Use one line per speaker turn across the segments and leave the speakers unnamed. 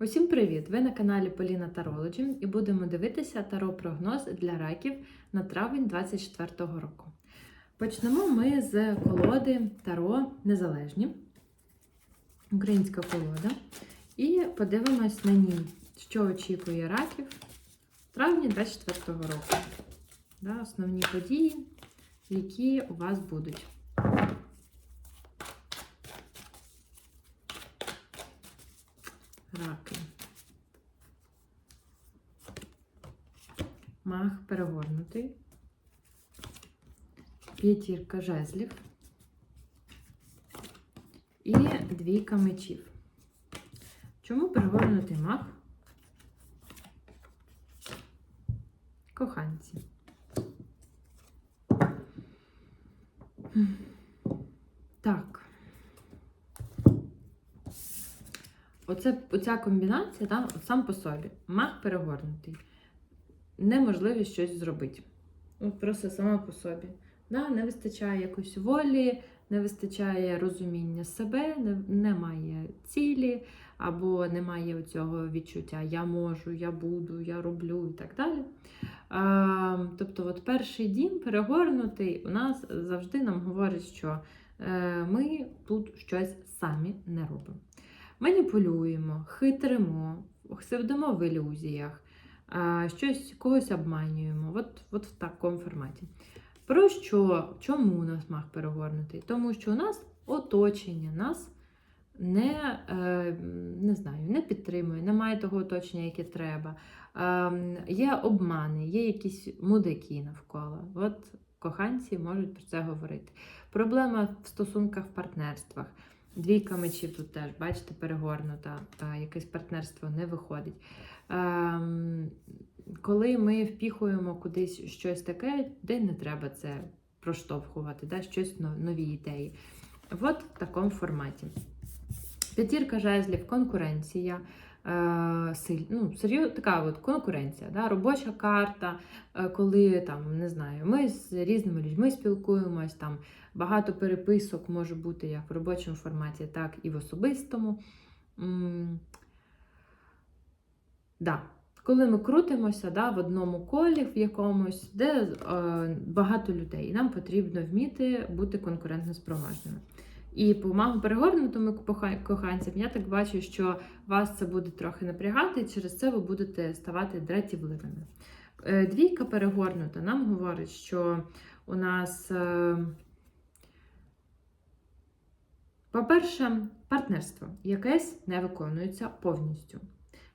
Усім привіт! Ви на каналі Поліна Тарологі і будемо дивитися таро-прогноз для раків на травень 2024 року. Почнемо ми з колоди Таро Незалежні, українська колода. І подивимось на ній, що очікує раків в травні 2024 року. Да, основні події, які у вас будуть. Раки. Мах перегорнутий. П'ятірка жезлів. І двійка мечів. Чому перегорнутий мах? Коханці. Так. Оце, оця комбінація, да, сам по собі. Мах перегорнутий. Неможливість щось зробити. От просто сама по собі. Да, не вистачає якоїсь волі, не вистачає розуміння себе, не, немає цілі, або немає цього відчуття я можу, я буду, я роблю і так далі. А, тобто, от перший дім перегорнутий у нас завжди нам говорить, що е, ми тут щось самі не робимо. Маніпулюємо, хитримо, сидимо в ілюзіях, щось когось обманюємо. От, от в такому форматі. Про що? Чому у нас мах перегорнутий? Тому що у нас оточення нас не е, не знаю, не підтримує, немає того оточення, яке треба. Е, Є обмани, є якісь мудики навколо. От коханці можуть про це говорити. Проблема в стосунках в партнерствах. Двійка мечів тут теж, бачите, перегорнута, якесь партнерство не виходить. Е, коли ми впіхуємо кудись щось таке, де не треба це проштовхувати, да, щось нові ідеї. От в такому форматі. П'ятірка жезлів, конкуренція. Е, ну, серйоз, така от конкуренція, да, робоча карта, е, коли там, не знаю, ми з різними людьми спілкуємось, там багато переписок може бути як в робочому форматі, так і в особистому. М да. Коли ми крутимося да, в одному колі, в якомусь, де е, багато людей, і нам потрібно вміти бути конкурентно спроможними. І по магу перегорнутому коханцям, я так бачу, що вас це буде трохи напрягати, і через це ви будете ставати дратівливими. Е, двійка перегорнута нам говорить, що у нас, е, по-перше, партнерство якесь не виконується повністю.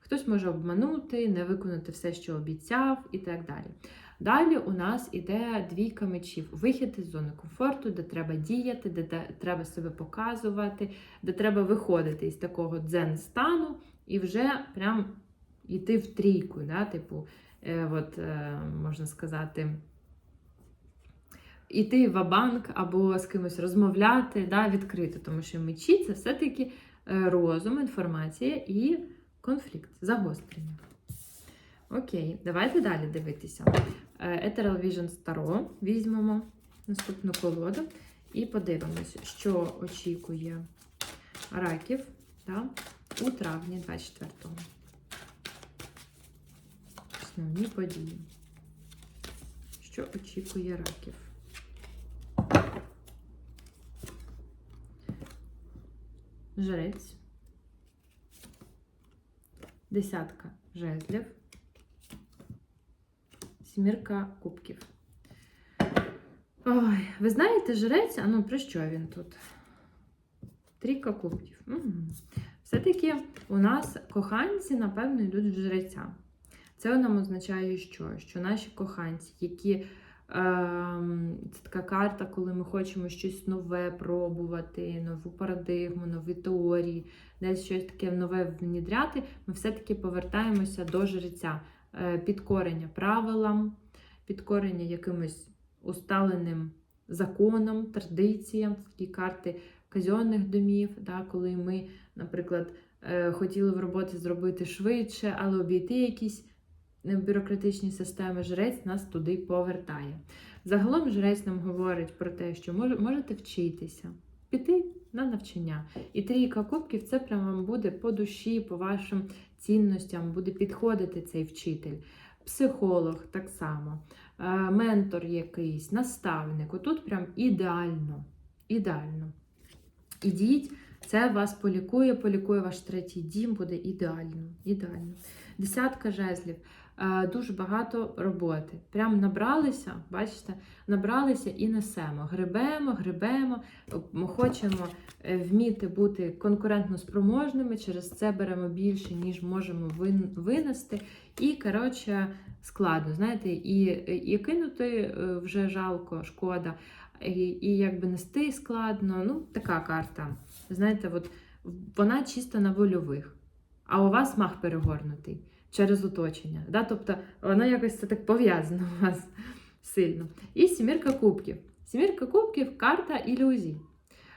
Хтось може обманути, не виконати все, що обіцяв, і так далі. Далі у нас іде двійка мечів, вихід із зони комфорту, де треба діяти, де треба себе показувати, де треба виходити із такого дзен-стану і вже прям йти в трійку. Да? Типу, е, от, е, можна сказати, іти в банк або з кимось розмовляти да, відкрито, тому що мечі це все-таки е, розум, інформація і конфлікт, загострення. Окей, давайте далі дивитися. Ethereal Vision Tarot візьмемо наступну колоду і подивимося, що очікує раків да, у травні 24-го. Основні події. Що очікує раків? Жрець. Десятка жезлів. Сімірка кубків. Ой, ви знаєте, жрець, а ну про що він тут? Трійка кубків. Угу. Все-таки у нас коханці, напевно, йдуть в жреця. Це нам означає, що Що наші коханці, які це така карта, коли ми хочемо щось нове пробувати, нову парадигму, нові теорії, десь щось таке нове внідряти, ми все-таки повертаємося до жреця. Е, підкорення правилам, підкорення якимось усталеним законам, традиціям, такі карти казенних домів, да, коли ми, наприклад, е, хотіли в роботі зробити швидше, але обійти якісь бюрократичні системи, жрець нас туди повертає. Загалом жрець нам говорить про те, що можете вчитися, піти на навчання. І трійка кубків це прям вам буде по душі, по вашим цінностям, буде підходити цей вчитель. Психолог так само, е, ментор якийсь, наставник. Отут прям ідеально. Ідеально. Ідіть, це вас полікує, полікує ваш третій дім, буде ідеально. ідеально. Десятка жезлів. Е, Дуже багато роботи. Прям набралися, бачите, набралися і несемо. Грибемо, грибемо, ми хочемо е, вміти бути конкурентно спроможними, через це беремо більше, ніж можемо винести. І, коротше, складно, знаєте, і, і кинути е, вже жалко, шкода, і, і якби нести складно. Ну, така карта. Знаєте, от вона чисто на вольових, а у вас мах перегорнутий через оточення. Да? Тобто воно якось це так пов'язано у вас сильно. І сімірка кубків. Сімірка кубків карта ілюзій.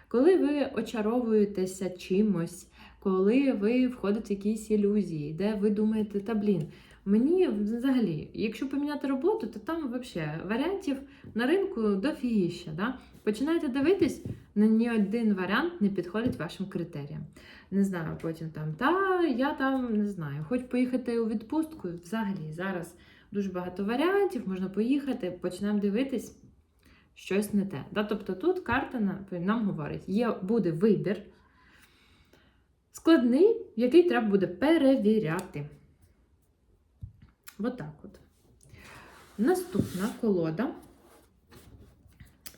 Коли ви очаровуєтеся чимось, коли ви входите в якісь ілюзії, де ви думаєте, та блін, мені взагалі, якщо поміняти роботу, то там взагалі варіантів на ринку дофігіща. Да? Починаєте дивитись, на ні один варіант не підходить вашим критеріям. Не знаю, потім там, та я там не знаю, хоч поїхати у відпустку, взагалі зараз дуже багато варіантів, можна поїхати, почнемо дивитись щось не те. Да? Тобто тут карта нам говорить, є, буде вибір складний, який треба буде перевіряти. Отак от. Наступна колода.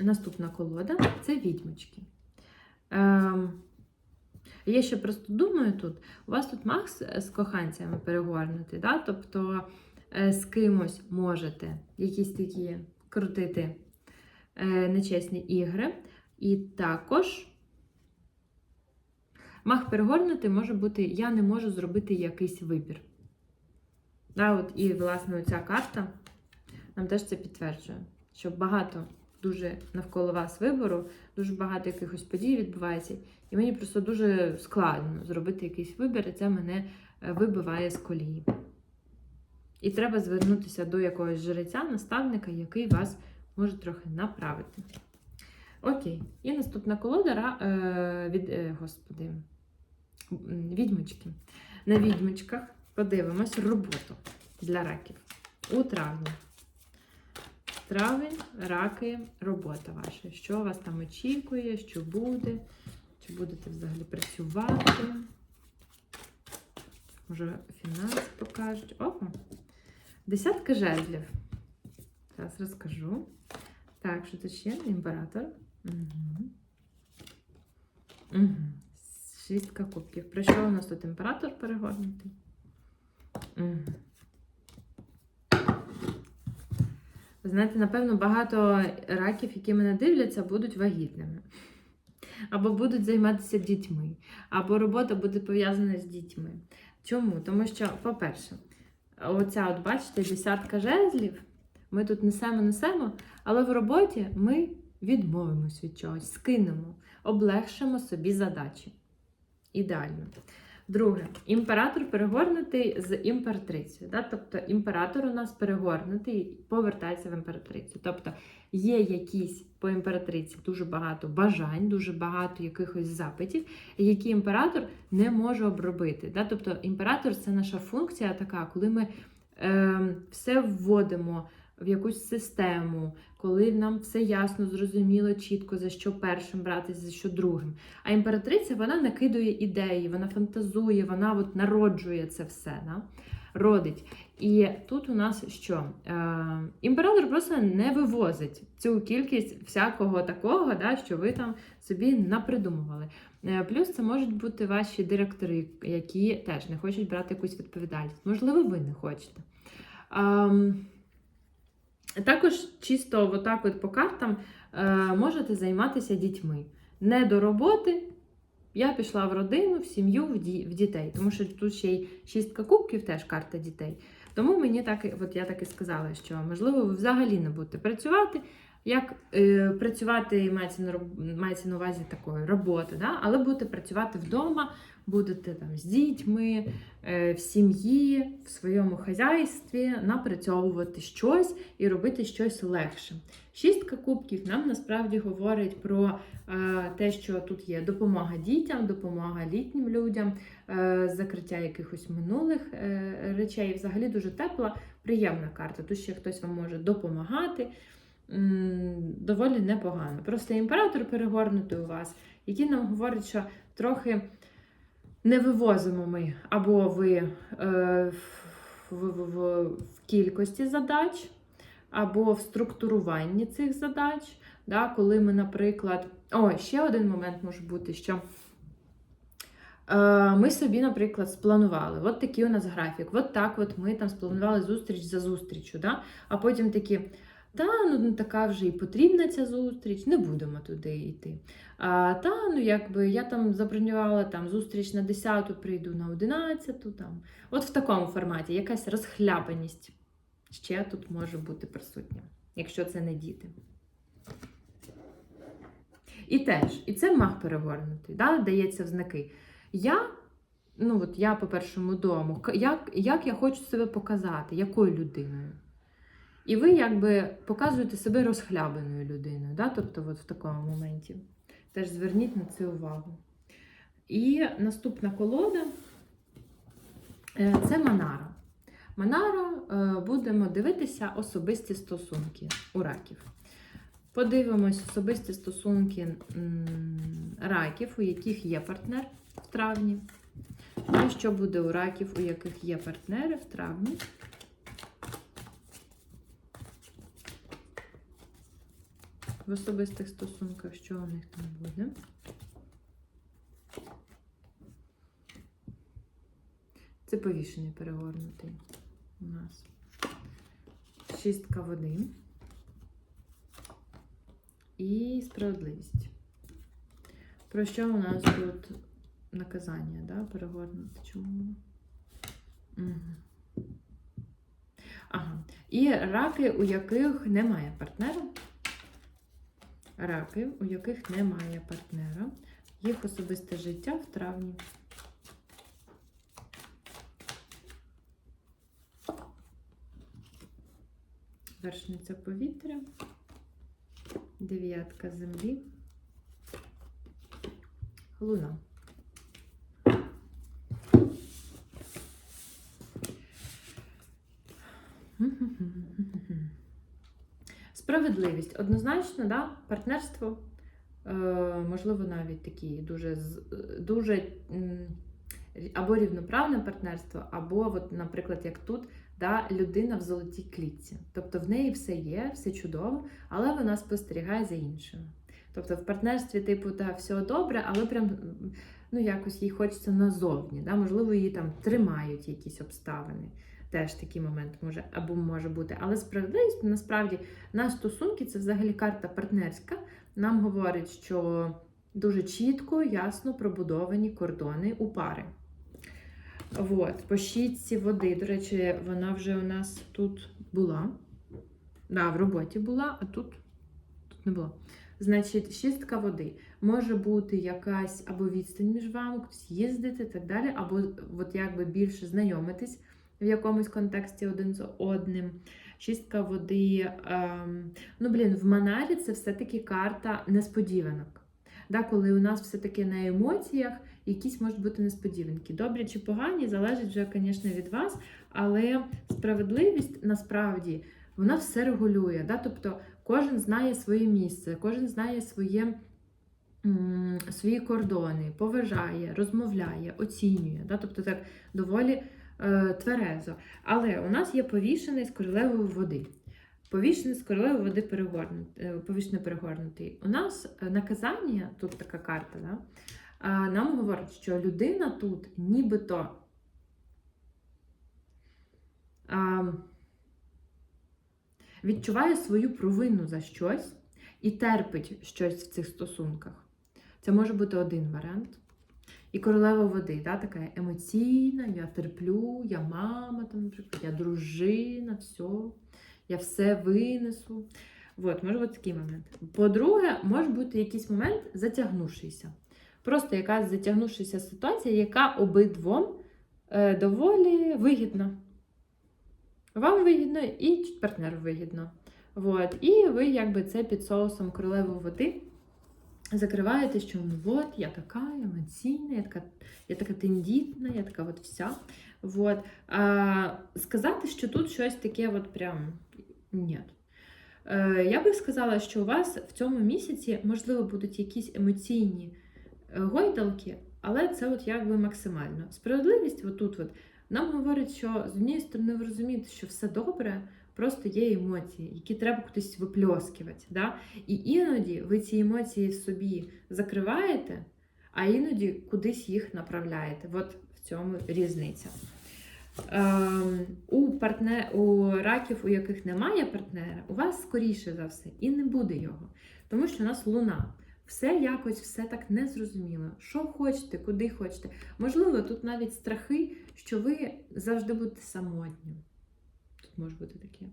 Наступна колода це відьмочки. Ем, я ще просто думаю тут, у вас тут Макс з коханцями перегорнутий, да? тобто е, з кимось можете якісь такі крутити е, нечесні ігри. І також мах перегорнутий може бути, я не можу зробити якийсь вибір. Да, от, і, власне, оця карта нам теж це підтверджує, що багато дуже навколо вас вибору, дуже багато якихось подій відбувається, і мені просто дуже складно зробити якийсь вибір, і це мене е, вибиває з колії. І треба звернутися до якогось жреця, наставника, який вас може трохи направити. Окей. І наступна колода е, від, е, господи, відьмочки. На відьмочках подивимось роботу для раків у травні. Травень, раки, робота ваша. Що вас там очікує, що буде? Чи будете взагалі працювати? Може, фінанс покажуть. Ого! Десятка жезлів. Зараз розкажу. Так, що тут ще? Імператор. Угу. Угу. Шістка кубків. Про що у нас тут імператор перегорнутий? Знаєте, напевно, багато раків, які мене дивляться, будуть вагітними. Або будуть займатися дітьми, або робота буде пов'язана з дітьми. Чому? Тому що, по-перше, оця, от бачите, десятка жезлів, ми тут несемо, несемо, але в роботі ми відмовимось від чогось, скинемо, облегшимо собі задачі. Ідеально. Друге, імператор перегорнутий з імператрицею. Да? Тобто імператор у нас перегорнутий і повертається в імператрицю. Тобто є якісь по імператриці дуже багато бажань, дуже багато якихось запитів, які імператор не може обробити. Да? Тобто імператор це наша функція така, коли ми е, все вводимо в якусь систему, коли нам все ясно, зрозуміло, чітко, за що першим братися, за що другим. А імператриця вона накидує ідеї, вона фантазує, вона от народжує це все, да? родить. І тут у нас що? Е, імператор просто не вивозить цю кількість всякого такого, да, що ви там собі напридумували. Е, Плюс це можуть бути ваші директори, які теж не хочуть брати якусь відповідальність. Можливо, ви не хочете. Ем, також чисто отак от по картам е, можете займатися дітьми. Не до роботи. Я пішла в родину, в сім'ю, в, дітей. Тому що тут ще й шістка кубків, теж карта дітей. Тому мені так, от я так і сказала, що можливо ви взагалі не будете працювати. Як е, працювати мається на, мається на увазі такої роботи, да? але будете працювати вдома, будете там з дітьми, е, в сім'ї, в своєму хазяйстві напрацьовувати щось і робити щось легше. Шістка кубків нам насправді говорить про е, те, що тут є допомога дітям, допомога літнім людям, е, закриття якихось минулих речей. Взагалі дуже тепла, приємна карта. Тут ще хтось вам може допомагати. Доволі непогано. Просто імператор перегорнутий у вас, який нам говорить, що трохи не вивозимо ми, або ви е, в, в, в, в кількості задач, або в структуруванні цих задач. Да, коли ми, наприклад, о, ще один момент може бути, що е, ми собі, наприклад, спланували, от такий у нас графік, от так от ми там спланували зустріч за зустрічю, да? а потім такі. Та, ну не така вже і потрібна ця зустріч, не будемо туди йти. А, Та, ну якби я там забронювала там зустріч на 10, прийду на 11. Там. От в такому форматі якась розхлябаність ще тут може бути присутня, якщо це не діти. І теж, і це маг перегорнутий, да, дається в знаки. Я, ну от я по першому дому, як, як я хочу себе показати, якою людиною. І ви якби показуєте себе розхлябаною людиною, да? тобто от в такому моменті. Теж зверніть на це увагу. І наступна колода е, це Манара. Манара е, будемо дивитися особисті стосунки у раків. Подивимось особисті стосунки раків, у яких є партнер в травні. Ну що буде у раків, у яких є партнери в травні. В особистих стосунках, що у них там буде. Це повішений перегорнутий у нас. Шістка води. І справедливість. Про що у нас тут наказання, да? перегорнути? Чому? Угу. Ага. І раки, у яких немає партнера. Раки, у яких немає партнера. Їх особисте життя в травні. Вершниця повітря. Дев'ятка землі. Луна. Справедливість. Однозначно, да, партнерство, е, можливо, навіть такі дуже, дуже або рівноправне партнерство, або, от, наприклад, як тут, да, людина в золотій клітці. Тобто в неї все є, все чудово, але вона спостерігає за іншими. Тобто в партнерстві, типу, та все добре, але прям ну, якось їй хочеться назовні. Да? Можливо, її там тримають якісь обставини. Теж такий момент може або може бути. Але справедливість насправді на стосунки це взагалі карта партнерська. Нам говорить, що дуже чітко, ясно пробудовані кордони у пари. От, по щітці води. До речі, вона вже у нас тут була. Да, в роботі була, а тут, тут не було. Значить, шістка води. Може бути якась або відстань між вами, кудись їздити і так далі, або от якби більше знайомитись в якомусь контексті один з одним. Шістка води. Ем, ну, блін, в Манарі це все-таки карта несподіванок. Да, коли у нас все-таки на емоціях якісь можуть бути несподіванки. Добрі чи погані, залежить вже, звісно, від вас, але справедливість насправді вона все регулює. Да? Тобто кожен знає своє місце, кожен знає своє. Свої кордони, поважає, розмовляє, оцінює. Да? Тобто так доволі тверезо. Але у нас є повішений з королевою води. Повішений з королевою води перегорнутий, е, повішений перегорнутий. У нас е, наказання, тут така карта, да? нам говорить, що людина тут нібито відчуває свою провину за щось і терпить щось в цих стосунках. Це може бути один варіант. І королева води, да, така емоційна, я терплю, я мама, там, наприклад, я дружина, все, я все винесу. От, може бути такий момент. По-друге, може бути якийсь момент затягнувшийся. Просто якась затягнувшася ситуація, яка обидвом е, доволі вигідна. Вам вигідно і партнеру вигідно. Вот. І ви якби це під соусом королеви води закриваєте, що ну от, я така емоційна, я така, я така тендітна, я така от вся. Вот. А, сказати, що тут щось таке от прям ні. Е, я би сказала, що у вас в цьому місяці, можливо, будуть якісь емоційні е, гойдалки, але це от якби максимально. Справедливість отут от нам говорить, що з однієї сторони ви розумієте, що все добре, просто є емоції, які треба кудись випльоскувати. Да? І іноді ви ці емоції собі закриваєте, а іноді кудись їх направляєте. От в цьому різниця. Ем, у, партнер, у раків, у яких немає партнера, у вас скоріше за все і не буде його. Тому що у нас луна. Все якось, все так незрозуміло. Що хочете, куди хочете. Можливо, тут навіть страхи, що ви завжди будете самотні. Може бути таке.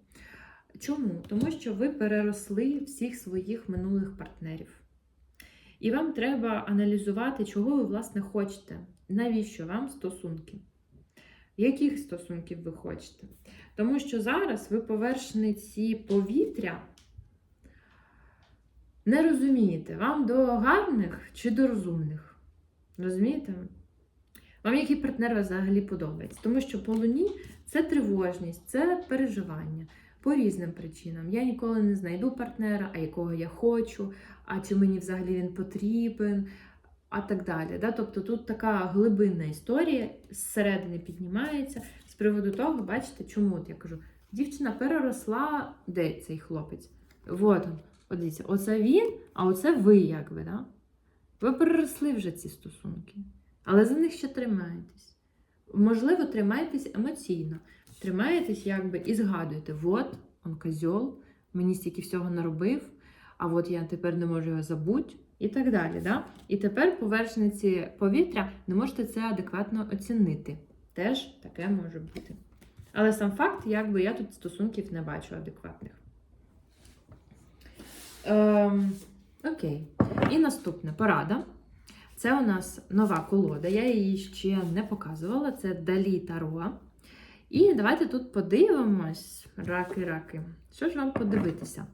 Чому? Тому що ви переросли всіх своїх минулих партнерів. І вам треба аналізувати, чого ви, власне, хочете. Навіщо вам стосунки? Яких стосунків ви хочете? Тому що зараз ви повершниці повітря не розумієте, вам до гарних чи до розумних. Розумієте? Вам який партнер взагалі подобається? Тому що по луні це тривожність, це переживання по різним причинам. Я ніколи не знайду партнера, а якого я хочу, а чи мені взагалі він потрібен, а так далі. Да? Тобто тут така глибинна історія зсередини піднімається з приводу того, бачите, чому от я кажу, дівчина переросла, де цей хлопець? Вот он. От дивіться, оце він, а оце ви, якби, да? Ви переросли вже ці стосунки, але за них ще тримаєтесь. Можливо, тримаєтесь емоційно, тримаєтесь якби і згадуєте, от, он козьол, мені стільки всього наробив, а от я тепер не можу його забути, і так далі. Да? І тепер поверхниці повітря не можете це адекватно оцінити. Теж таке може бути. Але сам факт, якби я тут стосунків не бачу адекватних. Ем, окей. І наступне порада. Це у нас нова колода. Я її ще не показувала. Це Далі Таро. І давайте тут подивимось, раки-раки. Що ж вам подивитися?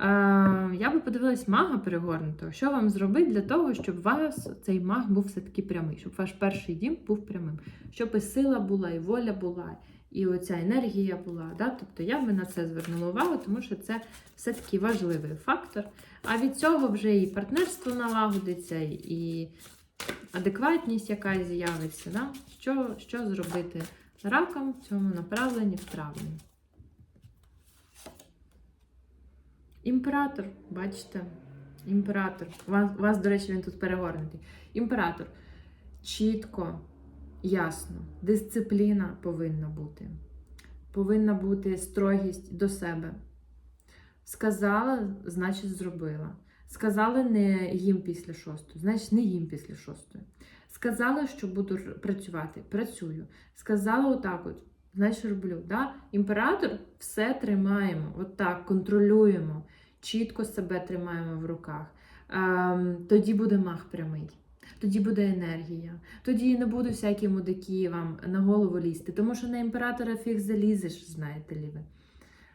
Е, я би подивилась мага перегорнутого. Що вам зробити для того, щоб вас цей маг був все-таки прямий, щоб ваш перший дім був прямим, щоб і сила була, і воля була, і оця енергія була. Да? Тобто я би на це звернула увагу, тому що це все-таки важливий фактор. А від цього вже і партнерство налагодиться, і адекватність якась з'явиться. Да? Що, що зробити раком в цьому направленні в травні? Імператор, бачите? Імператор. У вас, у вас, до речі, він тут перегорнутий. Імператор. Чітко, ясно. Дисципліна повинна бути. Повинна бути строгість до себе. Сказала, значить, зробила. Сказали не їм після шостої, значить, не їм після шостої. Сказала, що буду працювати. Працюю. Сказала отак от. Значить, роблю. Да? Імператор все тримаємо, от так, контролюємо, чітко себе тримаємо в руках. Ем, тоді буде мах прямий, тоді буде енергія, тоді не будуть всякі мудики вам на голову лізти, тому що на імператора фіг залізеш, знаєте лі ви.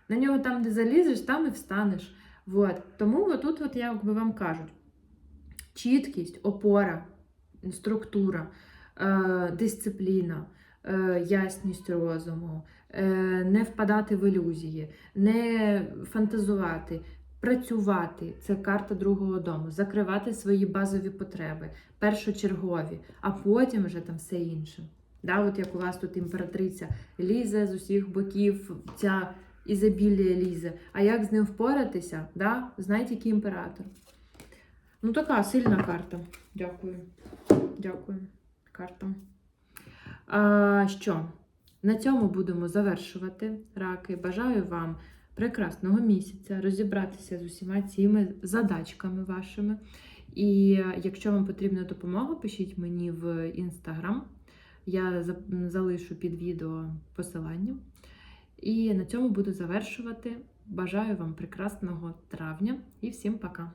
На нього там, де залізеш, там і встанеш. Вот. Тому отут, от, якби вам кажуть, чіткість, опора, структура, е, дисципліна е, ясність розуму, е, не впадати в ілюзії, не фантазувати, працювати це карта другого дому, закривати свої базові потреби, першочергові, а потім вже там все інше. Да, от як у вас тут імператриця лізе з усіх боків, ця ізобілія лізе. А як з ним впоратися? Да? Знаєте, який імператор? Ну, така сильна карта. Дякую. Дякую. Карта. А, що? На цьому будемо завершувати раки. Бажаю вам прекрасного місяця, розібратися з усіма цими задачками вашими. І якщо вам потрібна допомога, пишіть мені в інстаграм. Я залишу під відео посилання. І на цьому буду завершувати. Бажаю вам прекрасного травня і всім пока!